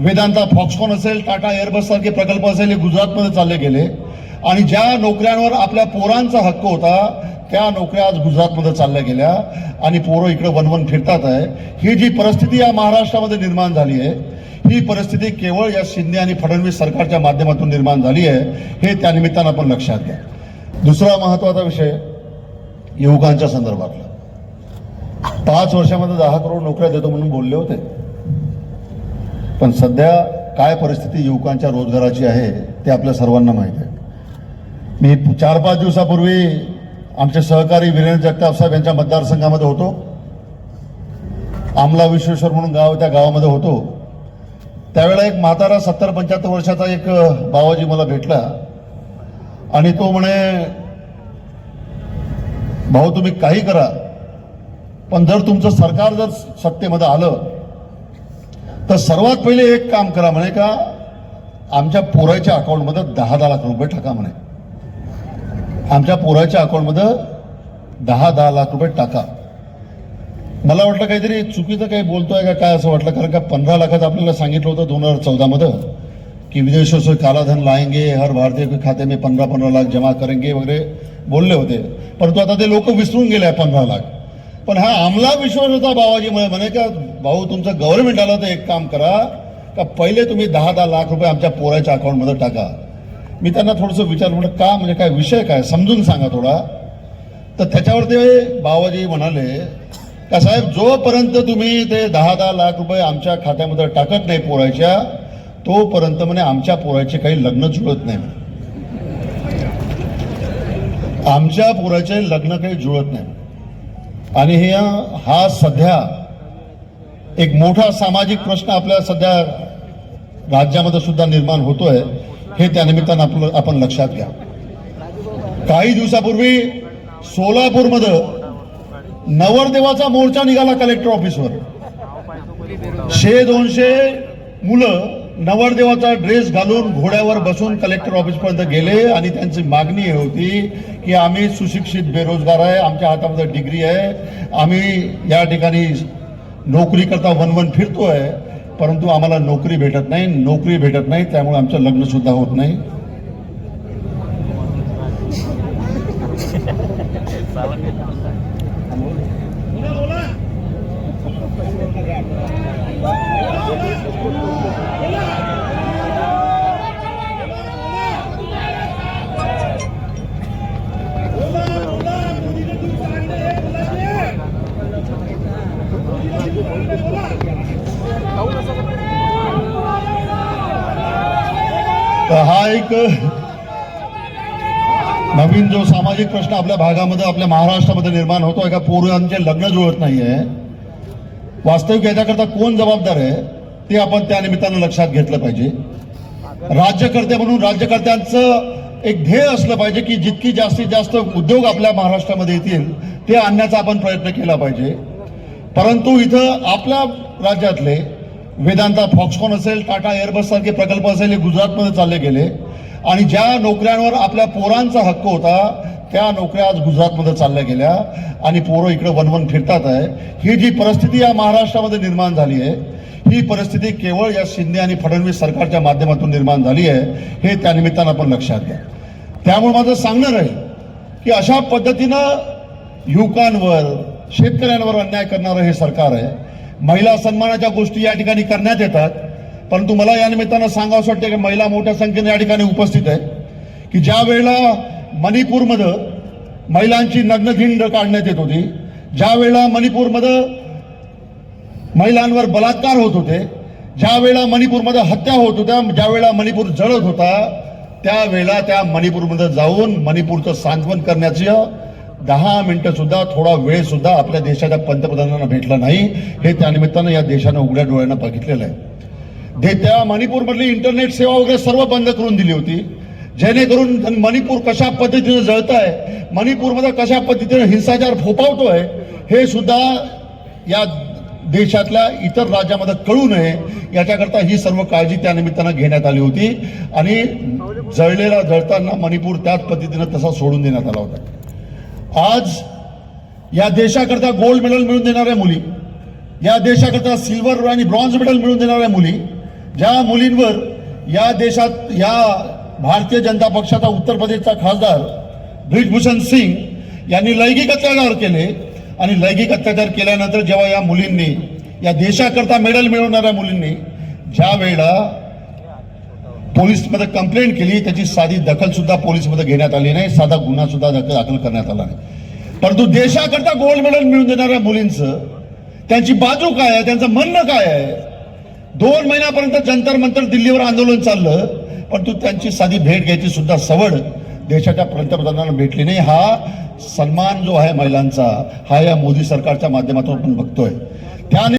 Vedanta Foxconn असेल Tata Airbus सारखे प्रकल्प असेल हे गुजरातमध्ये चालले गेले. आणि ज्या नोकऱ्यांवर आपल्या पोरांचा हक्क होता त्या नोकऱ्या आज गुजरातमध्ये चालल्या गेल्या. आणि पोरं इकडे वनवन फिरतात आहे. ही जी परिस्थिती या महाराष्ट्रामध्ये निर्माण झाली आहे ही परिस्थिती केवळ या शिंदे आणि फडणवीस सरकारच्या माध्यमातून निर्माण झाली आहे हे त्यानिमित्तानं आपण लक्षात घ्या. दुसरा महत्त्वाचा विषय युवकांच्या संदर्भातला. पाच वर्षामध्ये दहा करोड नोकऱ्या देतो म्हणून बोलले होते. पण सध्या काय परिस्थिती युवकांच्या रोजगाराची आहे ते आपल्या सर्वांना माहीत आहे. मी चार पाच दिवसापूर्वी आमचे सहकारी वीरेंद्र जगताप साहेब यांच्या मतदारसंघामध्ये होतो. आमला विश्वेश्वर म्हणून गाव त्या गावामध्ये होतो. त्यावेळेला एक म्हातारा सत्तर पंच्याहत्तर वर्षाचा एक बाबाजी मला भेटला. आणि तो म्हणे भाऊ तुम्ही काही करा पण जर तुमचं सरकार जर सत्तेमध्ये आलं तर सर्वात पहिले एक काम करा म्हणे का आमच्या पोराच्या अकाउंटमध्ये दहा दहा लाख रुपये टाका म्हणे. आमच्या पोराच्या अकाउंटमध्ये दहा दहा लाख रुपये टाका. मला वाटलं काहीतरी चुकीचं काही बोलतोय का काय असं वाटलं कारण का पंधरा लाखाचं आपल्याला सांगितलं होतं दोन हजार चौदामध्ये की विदेशों से कालाधन लाएंगे हर भारतीय के खाते में पंधरा पंधरा लाख जमा करेंगे वगैरे बोलले होते. परंतु आता ते लोक विसरून गेले आहे पंधरा लाख. पण हा आमला विश्वास होता बाबाजी म्हणे का भाऊ तुमचं गव्हर्नमेंट आलं तर एक काम करा का पहिले तुम्ही दहा दहा लाख रुपये आमच्या पोराच्या अकाउंटमध्ये टाका. मी त्यांना थोडंसं विचार म्हणलं का म्हणजे काय विषय काय? समजून सांगा थोडा. तर त्याच्यावर ते बाबाजी म्हणाले का साहेब जोपर्यंत तुम्ही ते दहा दहा लाख रुपये आमच्या खात्यामध्ये टाकत नाही पोराच्या तोपर्यंत म्हणे आमच्या पोराचे काही लग्न जुळत नाही. म्हणे. आमच्या पोराचे लग्न काही जुळत नाही. आणि हे हा सध्या एक मोठा सामाजिक प्रश्न आपल्या सध्या राज्यामध्ये सुद्धा निर्माण होतोय हे त्यानिमित्तानं आपलं आपण लक्षात घ्या. काही दिवसापूर्वी सोलापूरमध्ये नवरदेवाचा मोर्चा निघाला कलेक्टर ऑफिसवर. शे दोनशे मुलं नवरदेवाचा ड्रेस घालून घोड्यावर बसून कलेक्टर ऑफिसपर्यंत गेले आणि त्यांची मागणी हे होती की आम्ही सुशिक्षित बेरोजगार आहे आमच्या हातामध्ये डिग्री आहे. आम्ही या ठिकाणी नोकरी करता वनवन आहे परंतु आम्हाला नोकरी भेटत नाही नोकरी भेटत नाही त्यामुळे आमचं लग्नसुद्धा होत नाही. हा एक नवीन जो सामाजिक प्रश्न आपल्या भागामध्ये आपल्या महाराष्ट्रामध्ये निर्माण होतो का पोरांचे लग्न जुळत नाहीये. वास्तविक याच्याकरता कोण जबाबदार आहे ते आपण त्या निमित्तानं लक्षात घेतलं पाहिजे. राज्यकर्ते म्हणून राज्यकर्त्यांचं एक ध्येय असलं पाहिजे की जितकी जास्तीत जास्त उद्योग आपल्या महाराष्ट्रामध्ये येतील ते आणण्याचा आपण प्रयत्न केला पाहिजे. परंतु इथं आपल्या राज्यातले वेदांता फॉक्सकॉन असेल टाटा एअरबस सारखे प्रकल्प असेल हे गुजरातमध्ये चालले गेले. आणि ज्या नोकऱ्यांवर आपल्या पोरांचा हक्क होता त्या नोकऱ्या आज गुजरातमध्ये चालल्या गेल्या. आणि पोरं इकडे वनवन फिरतात आहे. ही जी परिस्थिती या महाराष्ट्रामध्ये निर्माण झाली आहे ही परिस्थिती केवळ या शिंदे आणि फडणवीस सरकारच्या माध्यमातून निर्माण झाली आहे हे त्यानिमित्तानं आपण लक्षात घ्या. त्यामुळे माझं सांगणं आहे की अशा पद्धतीनं युवकांवर शेतकऱ्यांवर अन्याय करणारं हे सरकार आहे. महिला सन्मानाच्या गोष्टी या ठिकाणी करण्यात येतात. परंतु मला या निमित्तानं सांगावं वाटतं की महिला मोठ्या संख्येने या ठिकाणी उपस्थित आहे की ज्या वेळेला मणिपूरमध्ये महिलांची नग्नधिंड काढण्यात येत होती ज्या वेळेला मणिपूरमध्ये महिलांवर बलात्कार होत होते ज्या वेळेला मणिपूरमध्ये हत्या होत होत्या ज्या वेळेला मणिपूर जळत होता त्यावेळेला त्या मणिपूरमध्ये जाऊन मणिपूरचं सांत्वन करण्याचं दहा मिनटं सुद्धा थोडा वेळ सुद्धा आपल्या देशाच्या पंतप्रधानांना भेटला नाही. हे त्यानिमित्तानं या देशानं उघड्या डोळ्यांना बघितलेलं आहे. ते त्या मणिपूरमधली इंटरनेट सेवा वगैरे सर्व बंद करून दिली होती. जेणेकरून मणिपूर कशा पद्धतीनं जळत आहे मणिपूरमध्ये कशा पद्धतीनं हिंसाचार फोपावतोय हे सुद्धा या देशातल्या इतर राज्यामध्ये कळू नये. याच्याकरता ही सर्व काळजी त्या निमित्तानं घेण्यात आली होती. आणि जळलेला जळताना मणिपूर त्याच पद्धतीनं तसा सोडून देण्यात आला होता. आज या देशाकरता गोल्ड मेडल मिळवून देणाऱ्या मुली या देशाकरता सिल्वर आणि ब्रॉन्झ मेडल मिळवून देणाऱ्या मुली ज्या मुलींवर या देशात या भारतीय जनता पक्षाचा उत्तर प्रदेशचा खासदार ब्रिजभूषण सिंग यांनी लैंगिक अत्याचार केले आणि लैंगिक अत्याचार केल्यानंतर जेव्हा या मुलींनी या देशाकरता मेडल मिळवणाऱ्या मुलींनी ज्या वेळेला पोलीसमध्ये कंप्लेंट केली त्याची साधी दखल सुद्धा पोलीसमध्ये घेण्यात आली नाही साधा गुन्हा सुद्धा दाखल दाखल करण्यात आला नाही. परंतु देशाकरता गोल्ड मेडल मिळवून देणाऱ्या मुलींचं त्यांची बाजू काय आहे त्यांचं म्हणणं काय आहे? दोन महिन्यापर्यंत जंतर मंतर दिल्लीवर आंदोलन चाललं परंतु त्यांची साधी भेट घ्यायची सुद्धा सवड देशाच्या पंतप्रधानांना भेटली नाही. हा सन्मान जो आहे महिलांचा हा या मोदी सरकारच्या माध्यमातून आपण बघतोय. त्याने